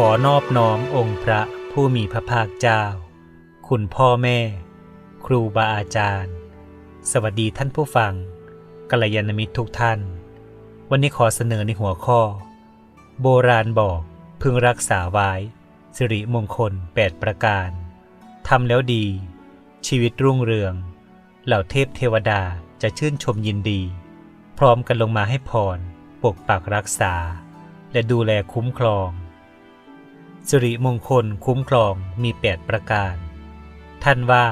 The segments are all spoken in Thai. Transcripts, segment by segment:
ขอนอบน้อมองค์พระผู้มีพระภาคเจ้า คุณพ่อแม่ ครูบาอาจารย์ สวัสดีท่านผู้ฟังกัลยาณมิตรทุกท่าน วันนี้ขอเสนอในหัวข้อ โบราณบอกพึงรักษาไว้ สิริมงคล 8 ประการทำแล้วดี ชีวิตรุ่งเรือง เหล่าเทพเทวดาจะชื่นชมยินดี พร้อมกันลงมาให้พร ปกปักรักษา และดูแลคุ้มครอง สิริมงคลคุ้มครองมี8ประการ ท่านว่า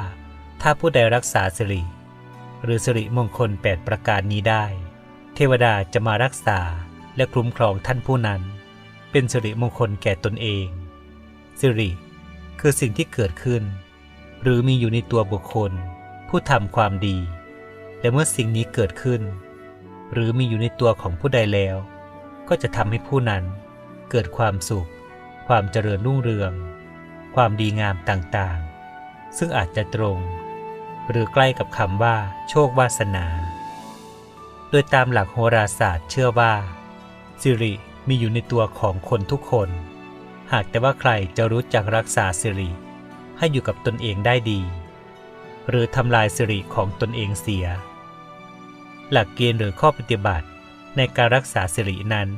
ถ้าผู้ใดรักษาสิริ หรือสิริมงคล8ประการนี้ได้ เทวดาจะมารักษาและคุ้มครองท่านผู้นั้น เป็นสิริมงคลแก่ตนเองสิริ คือสิ่งที่เกิดขึ้น หรือมีอยู่ในตัวบุคคล ผู้ทำความดี และเมื่อสิ่งนี้เกิดขึ้น หรือมีอยู่ในตัวของผู้ใดแล้ว ก็จะทำให้ผู้นั้นเกิดความสุข ความเจริญรุ่งเรือง ความดีงามต่างๆ ซึ่งอาจจะตรง หรือใกล้กับคำว่าโชควาสนา โดยตามหลักโหราศาสตร์เชื่อว่า สิริมีอยู่ในตัวของคนทุกคน หากแต่ว่าใครจะรู้จักรักษาสิริให้อยู่กับตนเองได้ดี หรือทำลายสิริของตนเองเสีย หลักเกณฑ์หรือข้อปฏิบัติในการรักษาสิรินั้น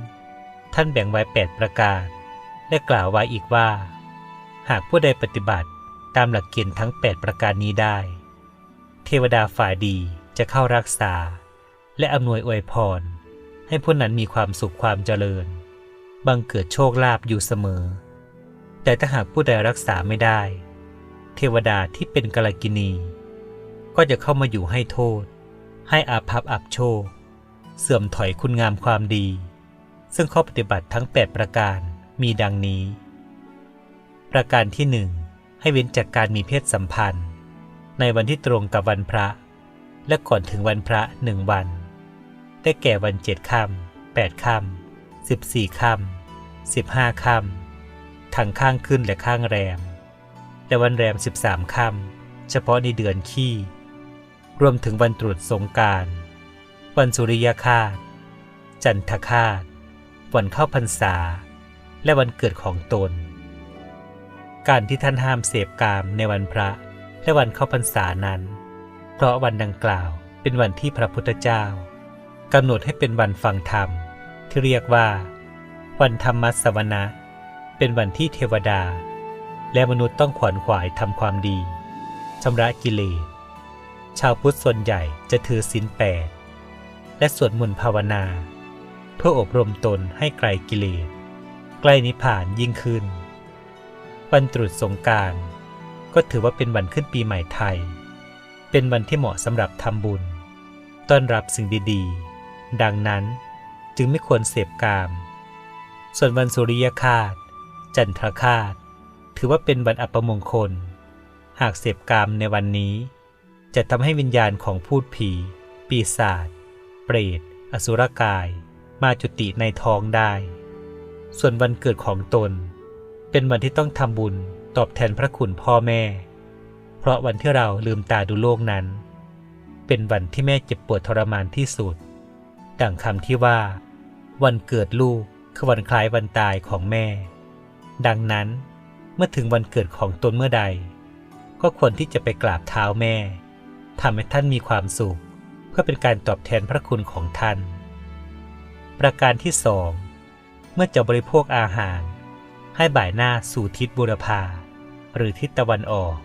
ท่านแบ่งไว้ 8 ประการ และกล่าวไว้อีกว่า หากผู้ใดปฏิบัติตามหลักเกณฑ์ทั้ง 8 ประการนี้ได้ เทวดาฝ่ายดีจะเข้ารักษา และอำนวยอวยพร ให้ผู้นั้นมีความสุขความเจริญ บังเกิดโชคลาภอยู่เสมอ แต่ถ้าหากผู้ใดรักษาไม่ได้ เทวดาที่เป็นกาลกินี ก็จะเข้ามาอยู่ให้โทษ ให้อาภัพอับโชค เสื่อมถอยคุณงามความดี ซึ่งข้อปฏิบัติทั้ง 8 ประการ มีดังนี้ ประการที่หนึ่งให้เว้นจากการมีเพศสัมพันธ์ ในวันที่ตรงกับวันพระ และก่อนถึงวันพระหนึ่งวัน ได้แก่วันเจ็ดค่ำแปดค่ำสิบสี่ค่ำสิบห้าค่ำทั้งข้างขึ้นและข้างแรม และวันแรมสิบสามค่ำเฉพาะในเดือนขี้ รวมถึงวันตรุษสงการวันสุริยคาตจันทคาตวันเข้าพรรษา และวันเกิดของตน การที่ท่านห้ามเสพกามในวันพระและวันเข้าพรรษานั้น เพราะวันดังกล่าวเป็นวันที่พระพุทธเจ้ากำหนดให้เป็นวันฟังธรรม ที่เรียกว่า วันธรรมสวนะเป็นวันที่เทวดา และมนุษย์ต้องขวนขวายทำความดีชำระกิเลสชาวพุทธส่วนใหญ่จะถือศีลแปดและสวดมนต์ภาวนา เพื่ออบรมตนให้ไกลกิเลส ล้นิพพานยิ่งขึ้น วันตรุษสงการก็ถือว่าเป็นวันขึ้นปีใหม่ไทย เป็นวันที่เหมาะสำหรับทำบุญ ต้อนรับสิ่งดีๆ ดังนั้นจึงไม่ควรเสพกาม ส่วนวันสุริยคาตจันทรคาตถือว่าเป็นวันอัปมงคล หากเสพกามในวันนี้ จะทำให้วิญญาณของพูดผี ปีศาจ เปรต อสุรกาย มาจุติในท้องได้ ส่วนวันเกิดของตน เป็นวันที่ต้องทำบุญตอบแทนพระคุณพ่อแม่ เพราะวันที่เราลืมตาดูโลกนั้น เป็นวันที่แม่เจ็บปวดทรมานที่สุด ดังคำที่ว่า วันเกิดลูกคือวันคล้ายวันตายของแม่ ดังนั้นเมื่อถึงวันเกิดของตนเมื่อใด ก็ควรที่จะไปกราบเท้าแม่ทำให้ท่านมีความสุข เพื่อเป็นการตอบแทนพระคุณของท่าน ประการที่สอง เมื่อจะบริโภคอาหาร ให้บ่ายหน้าสู่ทิศบุรพาหรือทิศตะวันออก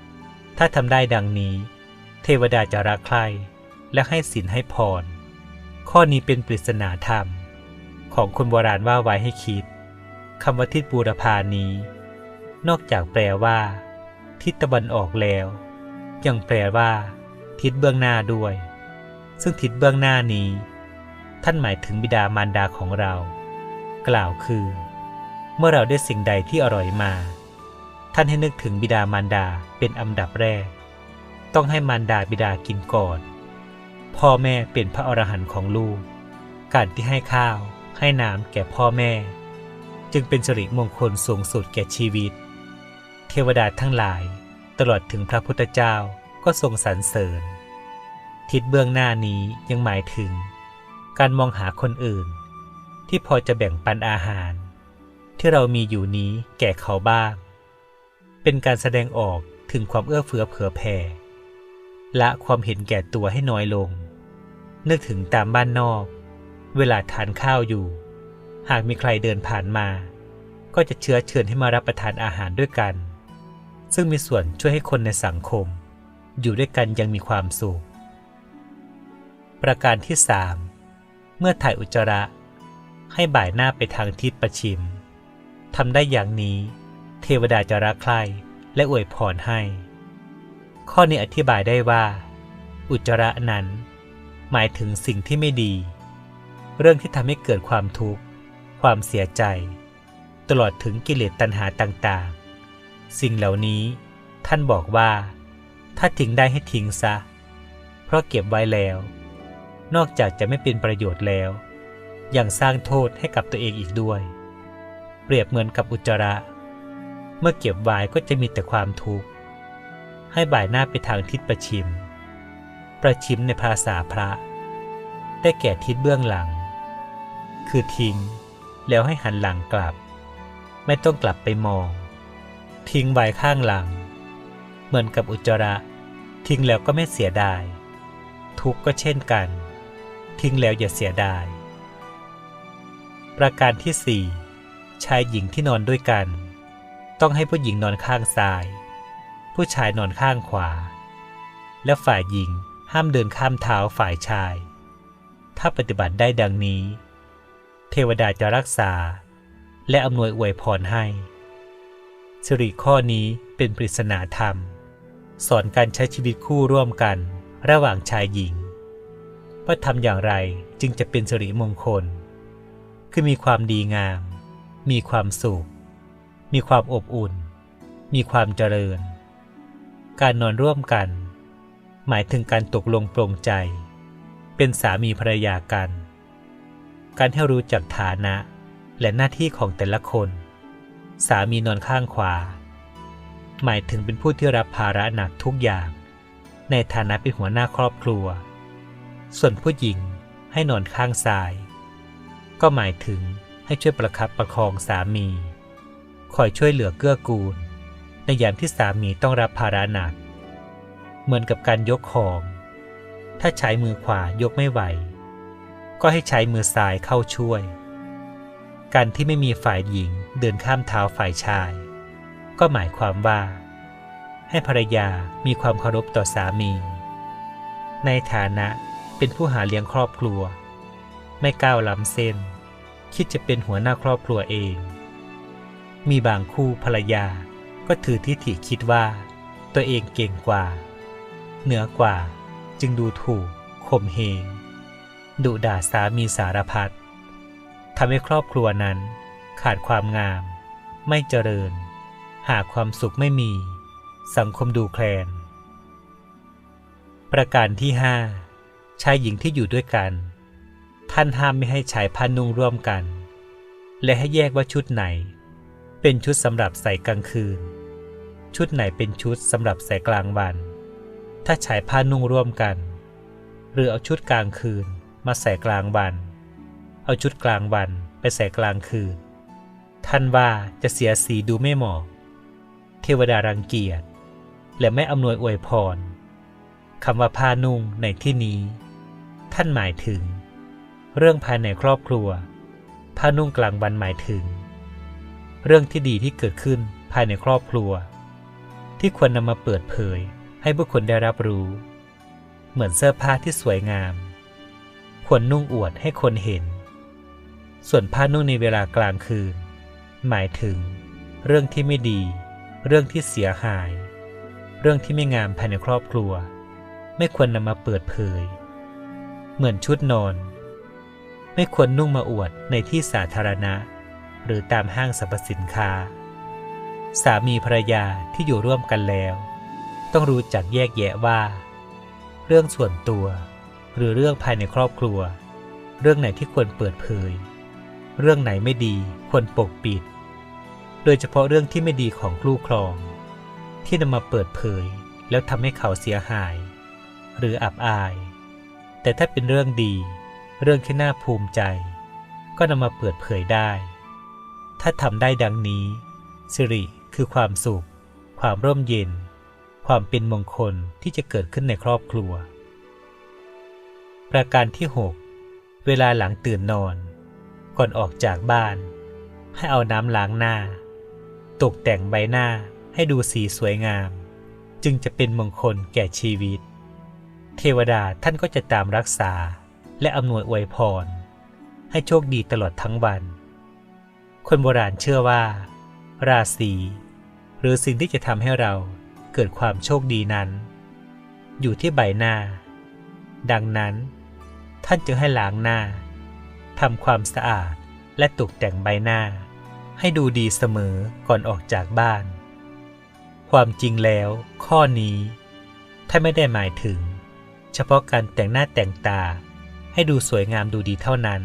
ถ้าทำได้ดังนี้ เทวดาจะรักใคร่และให้สินให้พร ข้อนี้เป็นปริศนาธรรม ของคนโบราณว่าไว้ให้คิดคำว่าทิศบูรพานี้ นอกจากแปลว่า ทิศตะวันออกแล้ว ยังแปลว่า ทิศเบื้องหน้าด้วย ซึ่งทิศเบื้องหน้านี้ ท่านหมายถึงบิดามารดาของเรา กล่าวคือ เมื่อเราได้สิ่งใดที่อร่อยมา ท่านให้นึกถึงบิดามารดาเป็นอันดับแรก ต้องให้มารดาบิดากินก่อน พ่อแม่เป็นพระอรหันต์ของลูก การที่ให้ข้าวให้น้ำแก่พ่อแม่ จึงเป็นสิริมงคลสูงสุดแก่ชีวิต เทวดาทั้งหลายตลอดถึงพระพุทธเจ้าก็ทรงสรรเสริญ ทิศเบื้องหน้านี้ยังหมายถึง การมองหาคนอื่น ที่พอจะแบ่งปันอาหาร ที่เรามีอยู่นี้แก่เขาบ้าง เป็นการแสดงออกถึงความเอื้อเฟื้อเผื่อแผ่ละความเห็นแก่ตัวให้น้อยลง นึกถึงตามบ้านนอก เวลาทานข้าวอยู่ หากมีใครเดินผ่านมา ก็จะเชื้อเชิญให้มารับประทานอาหารด้วยกัน ซึ่งมีส่วนช่วยให้คนในสังคม อยู่ด้วยกันยังมีความสุข ประการที่สามเมื่อถ่ายอุจจาระ ให้บ่ายหน้าไปทางทิศประชิมทำได้อย่างนี้ เทวดาจะรักใคร่และอวยพรให้ ข้อนี้อธิบายได้ว่า อุจจาระนั้น หมายถึงสิ่งที่ไม่ดี เรื่องที่ทำให้เกิดความทุกข์ ความเสียใจ ตลอดถึงกิเลสตัณหาต่างๆ สิ่งเหล่านี้ท่านบอกว่า ถ้าทิ้งได้ให้ทิ้งซะ เพราะเก็บไว้แล้ว นอกจากจะไม่เป็นประโยชน์แล้ว ยังสร้างโทษให้กับตัวเองอีกด้วย เปรียบเหมือนกับอุจจาระ เมื่อเก็บไว้ก็จะมีแต่ความทุกข์ ให้บ่ายหน้าไปทางทิศประชิม ประชิมในภาษาพระ ได้แก่ทิศเบื้องหลัง คือทิ้ง แล้วให้หันหลังกลับ ไม่ต้องกลับไปมอง ทิ้งไว้ข้างหลัง เหมือนกับอุจจาระ ทิ้งแล้วก็ไม่เสียดาย ทุกข์ก็เช่นกัน ทิ้งแล้วอย่าเสียดาย ประการที่สี่ชายหญิงที่นอนด้วยกัน ต้องให้ผู้หญิงนอนข้างซ้าย ผู้ชายนอนข้างขวา และฝ่ายหญิงห้ามเดินข้ามเท้าฝ่ายชาย ถ้าปฏิบัติได้ดังนี้ เทวดาจะรักษา และอำนวยอวยพรให้สิริข้อนี้เป็นปริศนาธรรม สอนการใช้ชีวิตคู่ร่วมกันระหว่างชายหญิง ว่าทำอย่างไรจึงจะเป็นสิริมงคล คือมีความดีงาม มีความสุข มีความอบอุ่น มีความเจริญ การนอนร่วมกัน หมายถึงการตกลงปรงใจ เป็นสามีภรรยากัน การให้รู้จักฐานะและหน้าที่ของแต่ละคน สามีนอนข้างขวา หมายถึงเป็นผู้ที่รับภาระหนักทุกอย่าง ในฐานะเป็นหัวหน้าครอบครัว ส่วนผู้หญิงให้นอนข้างซ้าย ก็หมายถึงให้ช่วยประคับประคองสามี คอยช่วยเหลือเกื้อกูล ในยามที่สามีต้องรับภาระหนัก เหมือนกับการยกของ ถ้าใช้มือขวายกไม่ไหว ก็ให้ใช้มือซ้ายเข้าช่วย การที่ไม่มีฝ่ายหญิงเดินข้ามเท้าฝ่ายชาย ก็หมายความว่า ให้ภรรยามีความเคารพต่อสามี ในฐานะเป็นผู้หาเลี้ยงครอบครัว ไม่ก้าวล้ำเส้น คิดจะเป็นหัวหน้าครอบครัวเอง มีบางคู่ภรรยาก็ถือทิฐิคิดว่า ตัวเองเก่งกว่า เหนือกว่าจึงดูถูกข่มเหงดุด่าสามีสารพัดทำให้ครอบครัวนั้น ขาดความงาม ไม่เจริญ หาความสุขไม่มี สังคมดูแคลน ประการที่ห้าชายหญิงที่อยู่ด้วยกัน ท่านห้ามไม่ให้ใช้ผ้านุ่งร่วมกัน และให้แยกว่าชุดไหน เป็นชุดสำหรับใส่กลางคืน ชุดไหนเป็นชุดสำหรับใส่กลางวัน ถ้าใช้ผ้านุ่งร่วมกัน หรือเอาชุดกลางคืนมาใส่กลางวัน เอาชุดกลางวันไปใส่กลางคืน ท่านว่าจะเสียสีดูไม่เหมาะ เทวดารังเกียจและไม่อำนวยอวยพรคำว่าผ้านุ่งในที่นี้ ท่านหมายถึง เรื่องภายในครอบครัว ผ้านุ่งกลางวันหมายถึง เรื่องที่ดีที่เกิดขึ้นภายในครอบครัว ที่ควรนำมาเปิดเผยให้บุคคลได้รับรู้ เหมือนเสื้อผ้าที่สวยงาม ควรนุ่งอวดให้คนเห็น ส่วนผ้านุ่งในเวลากลางคืน หมายถึง เรื่องที่ไม่ดี เรื่องที่เสียหาย เรื่องที่ไม่งามภายในครอบครัว ไม่ควรนำมาเปิดเผย เหมือนชุดนอน ไม่ควรนุ่งมาอวดในที่สาธารณะ หรือตามห้างสรรพสินค้า สามีภรรยาที่อยู่ร่วมกันแล้ว ต้องรู้จักแยกแยะว่า เรื่องส่วนตัว หรือเรื่องภายในครอบครัว เรื่องไหนที่ควรเปิดเผย เรื่องไหนไม่ดีควรปกปิด โดยเฉพาะเรื่องที่ไม่ดีของคู่ครอง ที่นำมาเปิดเผยแล้วทำให้เขาเสียหาย หรืออับอาย แต่ถ้าเป็นเรื่องดี เรื่องที่น่าภูมิใจ ก็นำมาเปิดเผยได้ ถ้าทำได้ดังนี้ สิริคือความสุข ความร่มเย็น ความเป็นมงคลที่จะเกิดขึ้นในครอบครัว ประการที่ 6 เวลาหลังตื่นนอน ก่อนออกจากบ้าน ให้เอาน้ำล้างหน้า ตกแต่งใบหน้าให้ดูสีสวยงาม จึงจะเป็นมงคลแก่ชีวิต เทวดาท่านก็จะตามรักษา และอำนวยอวยพร ให้โชคดีตลอดทั้งวัน คนโบราณเชื่อว่า ราศีหรือสิ่งที่จะทำให้เราเกิดความโชคดีนั้น อยู่ที่ใบหน้า ดังนั้น ท่านจึงให้ล้างหน้าทำความสะอาดและตกแต่งใบหน้า ให้ดูดีเสมอก่อนออกจากบ้าน ความจริงแล้ว ข้อนี้ท่านไม่ได้หมายถึง เฉพาะการแต่งหน้าแต่งตา ให้ดูสวยงามดูดีเท่านั้น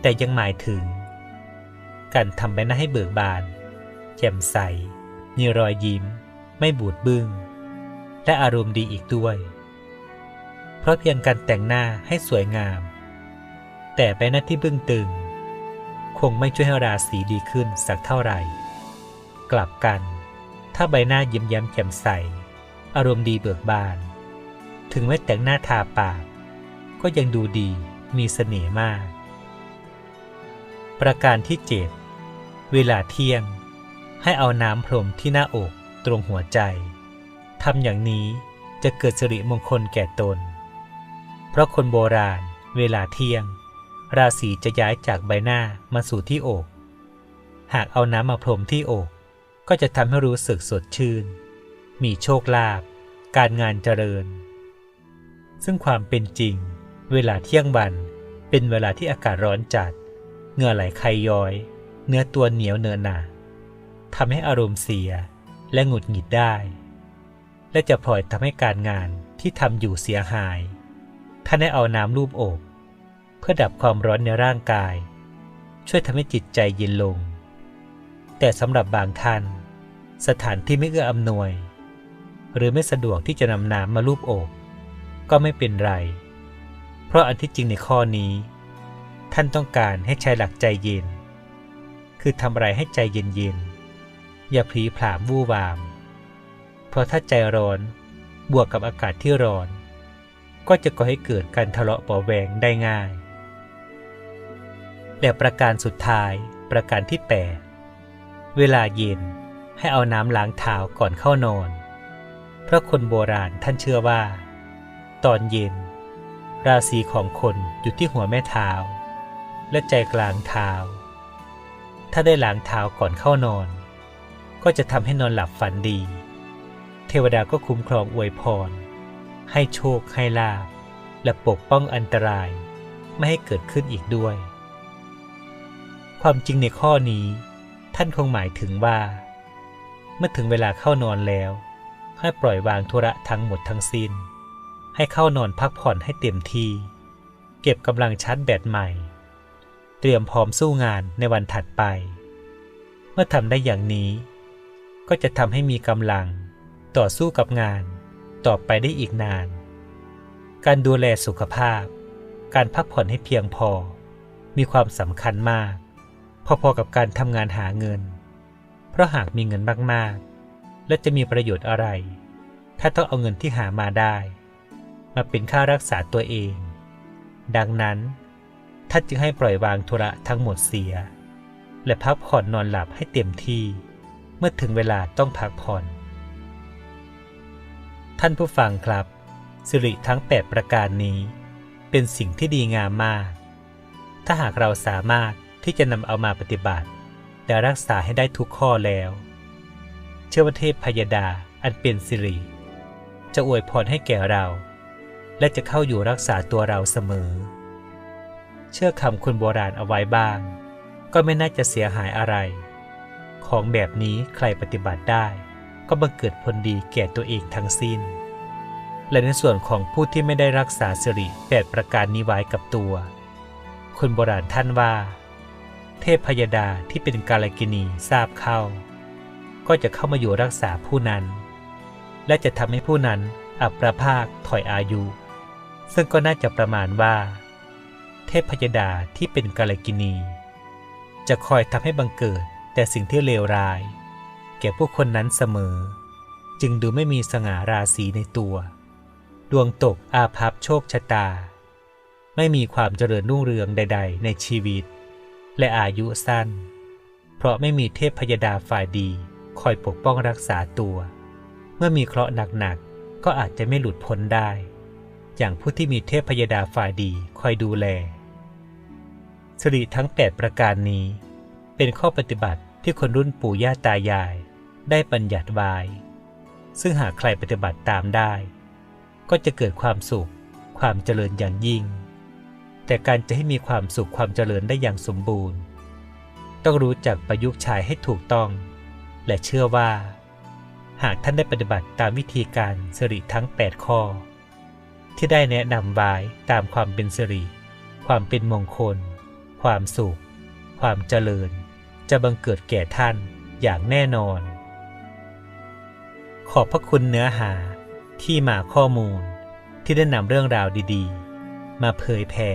แต่ยังหมายถึง การทำใบหน้าให้เบิกบาน แจ่มใส มีรอยยิ้ม ไม่บูดบึง้ง และอารมณ์ดีอีกด้วย เพราะเพียงการแต่งหน้าให้สวยงาม แต่ใบหน้าที่บึ้งตึง คงไม่ช่วยให้ราศีดีขึ้นสักเท่าไหร่ กลับกัน ถ้าใบหน้ายิ้มแย้มแจ่มใส อารมณ์ดีเบิกบาน ถึงแม้แต่งหน้าทาปาก ก็ยังดูดีมีเสน่ห์มาก ประการที่7เวลาเที่ยง ให้เอาน้ำพรมที่หน้าอกตรงหัวใจทำอย่างนี้จะเกิดสิริมงคลแก่ตน เพราะคนโบราณเวลาเที่ยง ราศีจะย้ายจากใบหน้ามาสู่ที่อก หากเอาน้ำมาพรมที่อก ก็จะทำให้รู้สึกสดชื่น มีโชคลาภการงานเจริญ ซึ่งความเป็นจริง เวลาเที่ยงวัน เป็นเวลาที่อากาศร้อนจัด เหงื่อไหลใครย้อย เนื้อตัวเหนียวเนินหนาทำให้อารมณ์เสียและหงุดหงิดได้ และจะพลอยทำให้การงานที่ทำอยู่เสียหาย ท่านได้เอาน้ำรูปอบเพื่อดับความร้อนในร่างกาย ช่วยทำให้จิตใจเย็นลง แต่สำหรับบางท่าน สถานที่ไม่เอื้ออำนวย หรือไม่สะดวกที่จะนำน้ำมารูปอบก็ไม่เป็นไร เพราะอันที่จริงในข้อนี้ ท่านต้องการให้ใช้หลักใจเย็น คือทำอะไรให้ใจเย็นๆ อย่าพลีผลามวู่วาม เพราะถ้าใจร้อนบวกกับอากาศที่ร้อน ก็จะก่อให้เกิดการทะเลาะเบาแวงได้ง่าย และประการสุดท้ายประการที่ 8 เวลาเย็นให้เอาน้ำล้างเท้าก่อนเข้านอน เพราะคนโบราณท่านเชื่อว่า ตอนเย็น ราศีของคนอยู่ที่หัวแม่เท้า และใจกลางเท้า ถ้าได้ล้างเท้าก่อนเข้านอน ก็จะทำให้นอนหลับฝันดี เทวดาก็คุ้มครองอวยพร ให้โชคให้ลาภและปกป้องอันตรายไม่ให้เกิดขึ้นอีกด้วย ความจริงในข้อนี้ ท่านคงหมายถึงว่า เมื่อถึงเวลาเข้านอนแล้ว ให้ปล่อยวางธุระทั้งหมดทั้งสิ้น ให้เข้านอนพักผ่อนให้เต็มที่ เก็บกำลังชาร์จแบตใหม่ เตรียมพร้อมสู้งานในวันถัดไป เมื่อทำได้อย่างนี้ ก็จะทำให้มีกำลังต่อสู้กับงานต่อไปได้อีกนาน การดูแลสุขภาพ การพักผ่อนให้เพียงพอ มีความสำคัญมาก พอๆกับการทำงานหาเงิน เพราะหากมีเงินมากๆ และจะมีประโยชน์อะไร ถ้าต้องเอาเงินที่หามาได้ มาเป็นค่ารักษาตัวเอง ดังนั้นท่านจึงให้ปล่อยวางธุระทั้งหมดเสีย และพักผ่อนนอนหลับให้เต็มที่ เมื่อถึงเวลาต้องพักผ่อน ท่านผู้ฟังครับ สิริทั้ง 8 ประการนี้ เป็นสิ่งที่ดีงามมาก ถ้าหากเราสามารถที่จะนำเอามาปฏิบัติ และรักษาให้ได้ทุกข้อแล้ว เชื่อว่าเทพพยดาอันเป็นสิริจะอวยพรให้แก่เรา และจะเข้าอยู่รักษาตัวเราเสมอ เชื่อคำคนโบราณเอาไว้บ้าง ก็ไม่น่าจะเสียหายอะไร ของแบบนี้ใครปฏิบัติได้ ก็บังเกิดผลดีแก่ตัวเองทั้งสิ้น และในส่วนของผู้ที่ไม่ได้รักษาสิริแปดประการนี้ไว้กับตัว คนโบราณท่านว่า เทพพยดาที่เป็นกาลกินีทราบเข้า ก็จะเข้ามาอยู่รักษาผู้นั้น และจะทำให้ผู้นั้นอับประภาคถอยอายุ ซึ่งก็น่าจะประมาณว่า เทพพยดาที่เป็นกาลกินี จะคอยทำให้บังเกิดแต่สิ่งที่เลวร้าย แก่ผู้คนนั้นเสมอ จึงดูไม่มีสง่าราศีในตัว ดวงตกอาภัพโชคชะตา ไม่มีความเจริญรุ่งเรืองใด ๆ ในชีวิต และอายุสั้น เพราะไม่มีเทพพยดาฝ่ายดีคอยปกป้องรักษาตัว เมื่อมีเคราะห์หนักๆก็อาจจะไม่หลุดพ้นได้ อย่างผู้ที่มีเทพพยดาฝ่ายดีคอยดูแลสิริทั้ง 8 ประการนี้ เป็นข้อปฏิบัติที่คนรุ่นปู่ย่าตายาย ได้บัญญัติไว้ซึ่งหากใครปฏิบัติตามได้ ก็จะเกิดความสุข ความเจริญอย่างยิ่ง แต่การจะให้มีความสุขความเจริญได้อย่างสมบูรณ์ ต้องรู้จักประยุกต์ใช้ให้ถูกต้อง และเชื่อว่า หากท่านได้ปฏิบัติตามวิธีการสิริทั้ง 8 ข้อ ที่ได้แนะนำไว้ตามความเป็นสิริความเป็นมงคล ความสุข ความเจริญ จะบังเกิดแก่ท่านอย่างแน่นอน ขอบพระคุณเนื้อหาที่มาข้อมูลที่ได้นำเรื่องราวดีๆ มาเผยแผ่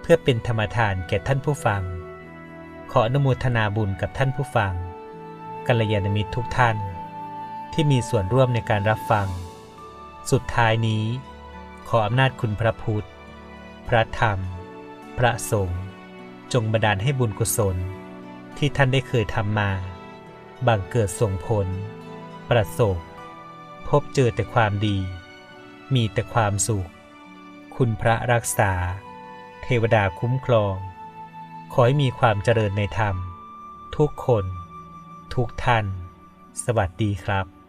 เพื่อเป็นธรรมทานแก่ท่านผู้ฟัง ขออนุโมทนาบุญกับท่านผู้ฟังกัลยาณมิตรทุกท่าน ที่มีส่วนร่วมในการรับฟัง สุดท้ายนี้ ขออำนาจคุณพระพุทธ พระธรรม พระสงฆ์จงบันดาลให้บุญกุศล ที่ท่านได้เคยทำมาบังเกิดส่งผล ประสบ พบเจอแต่ความดี มีแต่ความสุข คุณพระรักษา เทวดาคุ้มครอง ขอให้มีความเจริญในธรรม ทุกคน ทุกท่าน สวัสดีครับ